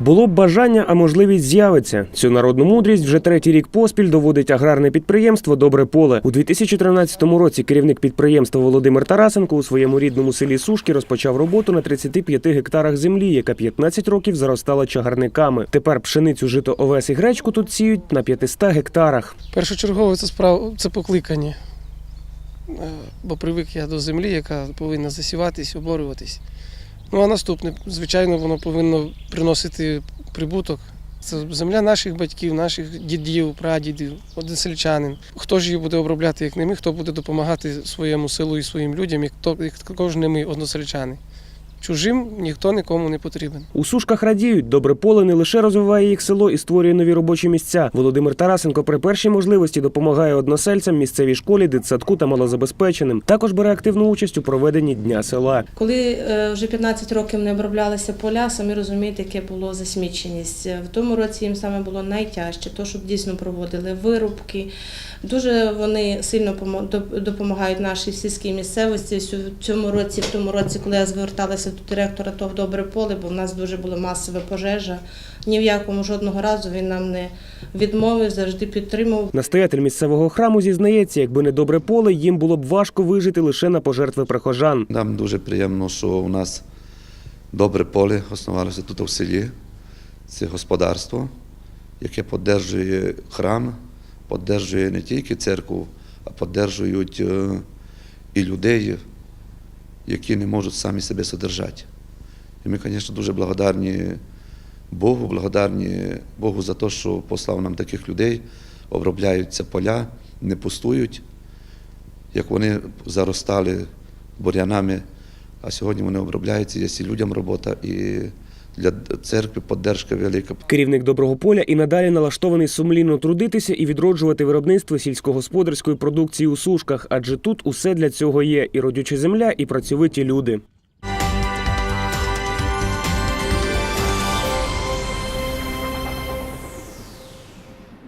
Було б бажання, а можливість з'явиться. Цю народну мудрість вже третій рік поспіль доводить аграрне підприємство Добре поле. У 2013 році керівник підприємства Володимир Тарасенко у своєму рідному селі Сушки розпочав роботу на 35 гектарах землі, яка 15 років заростала чагарниками. Тепер пшеницю, жито, овес і гречку тут сіють на 500 гектарах. Першочергово це справа це покликання. Е, Бо привик я до землі, яка повинна засіватись, оборюватись. Ну а наступне, звичайно, воно повинно приносити прибуток. Це земля наших батьків, наших дідів, прадідів, односельчанин. Хто ж її буде обробляти, як не ми, хто буде допомагати своєму селу і своїм людям, як, також не ми, односельчани. Чужим ніхто нікому не потрібен. У сушках радіють, добре поле не лише розвиває їх село і створює нові робочі місця. Володимир Тарасенко при першій можливості допомагає односельцям, місцевій школі, дитсадку та малозабезпеченим. Також бере активну участь у проведенні дня села. Коли е, вже 15 років не оброблялися поля, самі розумієте, яке було засміченість. В тому році їм саме було найтяжче, то щоб дійсно проводили вирубки. Дуже вони сильно допомагають нашій сільській місцевості. Сю- В цьому році, в тому році, коли я зверталася до директора ТОВ Добре поле, бо в нас дуже була масова пожежа. Ні в якому жодного разу він нам не відмовив, завжди підтримував. Настоятель місцевого храму зізнається, якби не добре поле, їм було б важко вижити лише на пожертви прихожан. Нам дуже приємно, що у нас добре поле основалося тут у селі. Це господарство, яке підтримує храм, підтримує не тільки церкву, а підтримують е, і людей, які не можуть самі себе содержати. І ми, звісно, дуже благодарні Богу, благодарні Богу за те, що послав нам таких людей, обробляються поля, не пустують, як вони заростали бур'янами, а сьогодні вони обробляються, є і людям робота, і для церкви поддержка велика. Керівник доброго поля і надалі налаштований сумлінно трудитися і відроджувати виробництво сільськогосподарської продукції у сушках, адже тут усе для цього є: і родюча земля, і працьовиті люди.